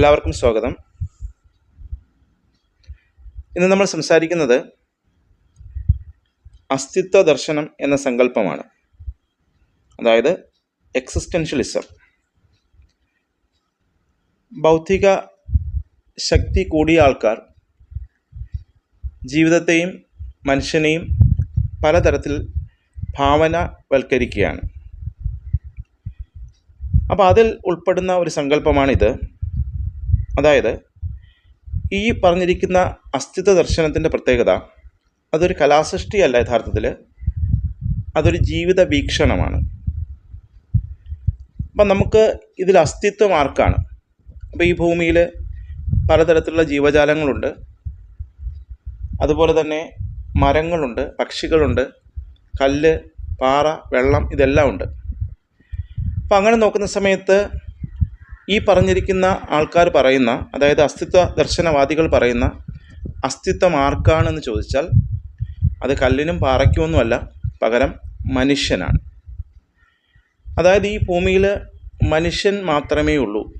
എല്ലാവർക്കും സ്വാഗതം. ഇന്ന് നമ്മൾ സംസാരിക്കുന്നത് അസ്തിത്വ ദർശനം എന്ന സങ്കല്പമാണ്. അതായത് എക്സിസ്റ്റൻഷ്യലിസം ഭൗതിക ശക്തി കൂടിയ ആൾക്കാർ ജീവിതത്തെയും മനുഷ്യനെയും പലതരത്തിൽ ഭാവനവൽക്കരിക്കുകയാണ്. അപ്പോൾ അതിൽ ഉൾപ്പെടുന്ന ഒരു സങ്കല്പമാണിത്. അതായത് ഈ പറഞ്ഞിരിക്കുന്ന അസ്തിത്വ ദർശനത്തിന്റെ പ്രത്യേകത അതൊരു കലാസൃഷ്ടിയല്ല യഥാർത്ഥത്തിൽ. അതൊരു ജീവിത വീക്ഷണമാണ്. അപ്പം നമുക്ക് ഇതിൽ അസ്തിത്വം ആർക്കാണ് അപ്പോൾ ഈ ഭൂമിയിൽ പലതരത്തിലുള്ള ജീവജാലങ്ങളുണ്ട്. അതുപോലെ തന്നെ മരങ്ങളുണ്ട് പക്ഷികളുണ്ട് കല്ല് പാറ വെള്ളം ഇതെല്ലാം ഉണ്ട്. അപ്പം അങ്ങനെ നോക്കുന്ന സമയത്ത് ഈ പറഞ്ഞിരിക്കുന്ന ആൾക്കാർ പറയുന്ന അതായത് അസ്തിത്വ ദർശനവാദികൾ പറയുന്ന അസ്തിത്വം ആർക്കാണെന്ന് ചോദിച്ചാൽ അത് കല്ലിനും പാറയ്ക്കുമൊന്നുമല്ല പകരം മനുഷ്യനാണ്. അതായത് ഈ ഭൂമിയിൽ മനുഷ്യൻ മാത്രമേ ഉള്ളൂ.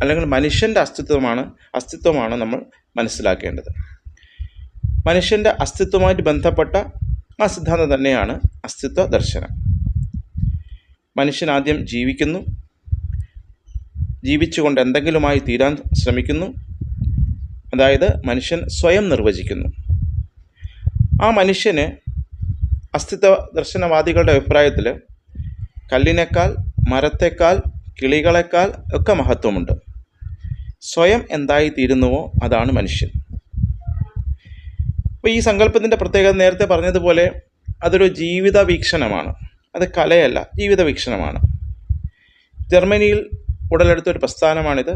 അല്ലെങ്കിൽ മനുഷ്യന്റെ അസ്തിത്വമാണ് അസ്തിത്വമാണ് നമ്മൾ മനസ്സിലാക്കേണ്ടത്. മനുഷ്യന്റെ അസ്തിത്വമായിട്ട് ബന്ധപ്പെട്ട ആ സിദ്ധാന്തം തന്നെയാണ് അസ്തിത്വ ദർശനം. മനുഷ്യൻ ആദ്യം ജീവിക്കുന്നു ജീവിച്ചുകൊണ്ട് എന്തെങ്കിലുമായി തീരാൻ ശ്രമിക്കുന്നു. അതായത് മനുഷ്യൻ സ്വയം നിർവചിക്കുന്നു. ആ മനുഷ്യന് അസ്തിത്വ ദർശനവാദികളുടെ അഭിപ്രായത്തിൽ കല്ലിനേക്കാൾ മരത്തേക്കാൾ കിളികളെക്കാൾ ഒക്കെ മഹത്വമുണ്ട്. സ്വയം എന്തായി തീരുന്നുവോ അതാണ് മനുഷ്യൻ. അപ്പോൾ ഈ സങ്കല്പത്തിന്റെ പ്രത്യേകത നേരത്തെ പറഞ്ഞതുപോലെ അതൊരു ജീവിത വീക്ഷണമാണ് അത് കലയല്ല ജീവിത വീക്ഷണമാണ് ജർമ്മനിയിൽ ഉടലെടുത്ത ഒരു പ്രസ്ഥാനമാണിത്.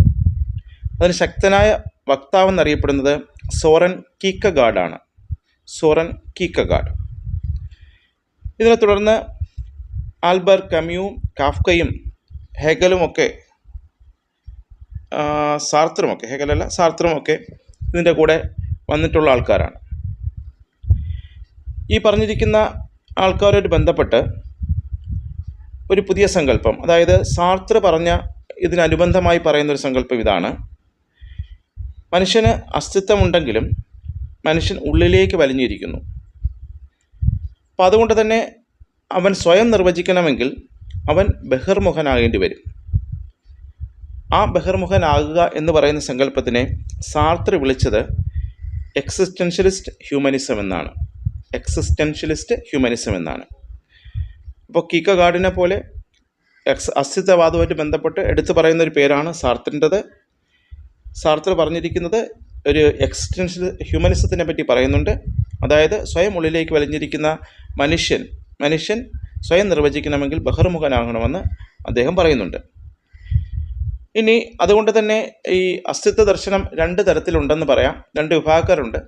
അതിന് ശക്തനായ വക്താവെന്നറിയപ്പെടുന്നത് സോറൻ കീക്കഗാഡാണ്. സോറൻ കീക്കഗാർഡ് ഇതിനെ തുടർന്ന് ആൽബർ കമ്യൂവും കാഫ്കയും ഹെഗലുമൊക്കെ സാർത്രുമൊക്കെ ഹെഗലല്ല സാർത്രുമൊക്കെ ഇതിന്റെ കൂടെ വന്നിട്ടുള്ള ആൾക്കാരാണ്. ഈ പറഞ്ഞിരിക്കുന്ന ആൾക്കാരുമായിട്ട് ബന്ധപ്പെട്ട് ഒരു പുതിയ സങ്കല്പം അതായത് സാർത്ര പറഞ്ഞ ഇതിനനുബന്ധമായി പറയുന്ന ഒരു സങ്കല്പം ഇതാണ്. മനുഷ്യന് അസ്തിത്വമുണ്ടെങ്കിലും മനുഷ്യൻ ഉള്ളിലേക്ക് വലിഞ്ഞിരിക്കുന്നു. അപ്പം അതുകൊണ്ട് തന്നെ അവൻ സ്വയം നിർവചിക്കണമെങ്കിൽ അവൻ ബഹിർമുഖനാകേണ്ടി വരും. ആ ബഹിർമുഖനാകുക എന്ന് പറയുന്ന സങ്കല്പത്തിനെ സാർത്ര വിളിച്ചത് എക്സിസ്റ്റൻഷ്യലിസ്റ്റ് ഹ്യൂമനിസം എന്നാണ്. എക്സിസ്റ്റൻഷ്യലിസ്റ്റ് ഹ്യൂമനിസം എന്നാണ്. അപ്പോൾ കീക്ക ഗാർഡിനെ പോലെ എക്സ് അസ്തിത്വവാദവുമായിട്ട് ബന്ധപ്പെട്ട് എടുത്തു പറയുന്ന ഒരു പേരാണ് സാർത്തിന്റെത്. സാർത്തർ പറഞ്ഞിരിക്കുന്നത് ഒരു എക്സിസ്റ്റൻഷ്യൽ ഹ്യൂമനിസത്തിനെ പറ്റി പറയുന്നുണ്ട്. അതായത് സ്വയം ഉള്ളിലേക്ക് വലിഞ്ഞിരിക്കുന്ന മനുഷ്യൻ മനുഷ്യൻ സ്വയം നിർവചിക്കണമെങ്കിൽ ബഹിർമുഖനാകണമെന്ന് അദ്ദേഹം പറയുന്നുണ്ട്. ഇനി അതുകൊണ്ട് തന്നെ ഈ അസ്തിത്വ ദർശനം രണ്ട് തരത്തിലുണ്ടെന്ന് പറയാം. രണ്ട് വിഭാഗക്കാരുണ്ട്.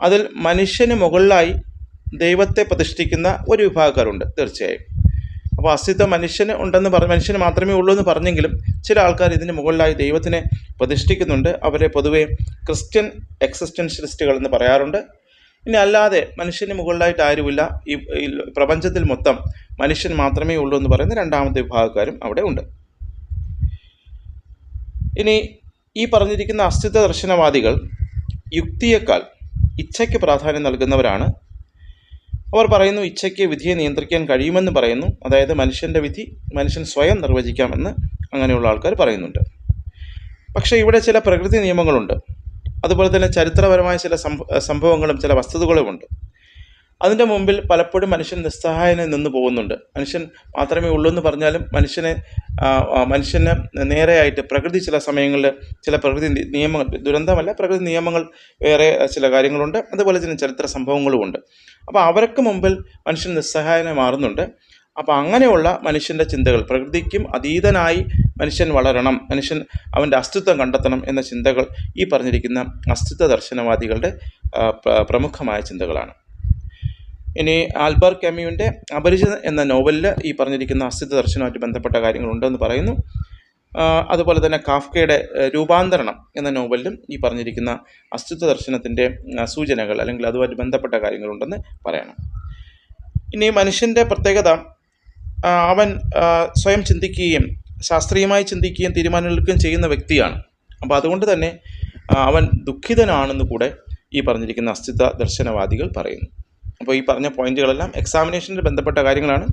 അതിൽ മനുഷ്യന് മുകളിലായി ദൈവത്തെ പ്രതിഷ്ഠിക്കുന്ന ഒരു വിഭാഗക്കാരുണ്ട് തീർച്ചയായും. അപ്പോൾ അസ്തിത്വം മനുഷ്യന് ഉണ്ടെന്ന് പറ മനുഷ്യന് മാത്രമേ ഉള്ളൂ എന്ന് പറഞ്ഞെങ്കിലും ചില ആൾക്കാർ ഇതിന് മുകളിലായി ദൈവത്തിനെ പ്രതിഷ്ഠിക്കുന്നുണ്ട്. അവരെ പൊതുവെ ക്രിസ്ത്യൻ എക്സിസ്റ്റൻഷ്യലിസ്റ്റുകൾ എന്ന് പറയാറുണ്ട്. ഇനി അല്ലാതെ മനുഷ്യന് മുകളിലായിട്ട് ആരുമില്ല. ഈ പ്രപഞ്ചത്തിൽ മൊത്തം മനുഷ്യൻ മാത്രമേ ഉള്ളൂ എന്ന് പറയുന്ന രണ്ടാമത്തെ വിഭാഗക്കാരും അവിടെ ഉണ്ട്. ഇനി ഈ പറഞ്ഞിരിക്കുന്ന അസ്തിത്വ ദർശനവാദികൾ യുക്തിയേക്കാൾ ഇച്ഛയ്ക്ക് പ്രാധാന്യം നൽകുന്നവരാണ് അവർ പറയുന്നു ഇച്ഛയ്ക്ക് വിധിയെ നിയന്ത്രിക്കാൻ കഴിയുമെന്ന് പറയുന്നു. അതായത് മനുഷ്യന്റെ വിധി മനുഷ്യൻ സ്വയം നിർവചിക്കാമെന്ന് അങ്ങനെയുള്ള ആൾക്കാർ പറയുന്നുണ്ട്. പക്ഷേ ഇവിടെ ചില പ്രകൃതി നിയമങ്ങളുണ്ട്. അതുപോലെ തന്നെ ചരിത്രപരമായ ചില സംഭവങ്ങളും ചില വസ്തുതകളുമുണ്ട്. അതിന്റെ മുമ്പിൽ പലപ്പോഴും മനുഷ്യൻ നിസ്സഹായനെ നിന്ന് പോകുന്നുണ്ട്. മനുഷ്യൻ മാത്രമേ ഉള്ളൂ എന്ന് പറഞ്ഞാലും മനുഷ്യനെ മനുഷ്യന് നേരെയായിട്ട് പ്രകൃതി ചില സമയങ്ങളിൽ ചില പ്രകൃതി നിയമങ്ങൾ ദുരന്തമല്ല പ്രകൃതി നിയമങ്ങൾ വേറെ ചില കാര്യങ്ങളുണ്ട്. അതുപോലെ തന്നെ ചരിത്ര സംഭവങ്ങളുമുണ്ട് അപ്പോൾ അവർക്ക് മുമ്പിൽ മനുഷ്യൻ നിസ്സഹായനെ മാറുന്നുണ്ട്. അപ്പോൾ അങ്ങനെയുള്ള മനുഷ്യന്റെ ചിന്തകൾ പ്രകൃതിക്കും അതീതനായി മനുഷ്യൻ വളരണം മനുഷ്യൻ അവന്റെ അസ്തിത്വം കണ്ടെത്തണം എന്ന ചിന്തകൾ ഈ പറഞ്ഞിരിക്കുന്ന അസ്തിത്വ ദർശനവാദികളുടെ പ്രമുഖമായ ചിന്തകളാണ്. ഇനി ആൽബർ കെമ്യൂവിന്റെ അപരിചിത എന്ന നോവലിൽ ഈ പറഞ്ഞിരിക്കുന്ന അസ്തിത്വ ദർശനവുമായിട്ട് ബന്ധപ്പെട്ട കാര്യങ്ങളുണ്ടെന്ന് പറയുന്നു. അതുപോലെ തന്നെ കാഫ്കയുടെ രൂപാന്തരണം എന്ന നോവലിലും ഈ പറഞ്ഞിരിക്കുന്ന അസ്തിത്വ ദർശനത്തിന്റെ സൂചനകൾ അല്ലെങ്കിൽ അതുമായിട്ട് ബന്ധപ്പെട്ട കാര്യങ്ങളുണ്ടെന്ന് പറയണം ഇനി മനുഷ്യന്റെ പ്രത്യേകത അവൻ സ്വയം ചിന്തിക്കുകയും ശാസ്ത്രീയമായി ചിന്തിക്കുകയും തീരുമാനമെടുക്കുകയും ചെയ്യുന്ന വ്യക്തിയാണ്. അപ്പോൾ അതുകൊണ്ട് തന്നെ അവൻ ദുഃഖിതനാണെന്ന് കൂടെ ഈ പറഞ്ഞിരിക്കുന്ന അസ്തിത്വ ദർശനവാദികൾ പറയുന്നു. അപ്പോൾ ഈ പറഞ്ഞ പോയിന്റുകളെല്ലാം എക്സാമിനേഷനിൽ ബന്ധപ്പെട്ട കാര്യങ്ങളാണ്.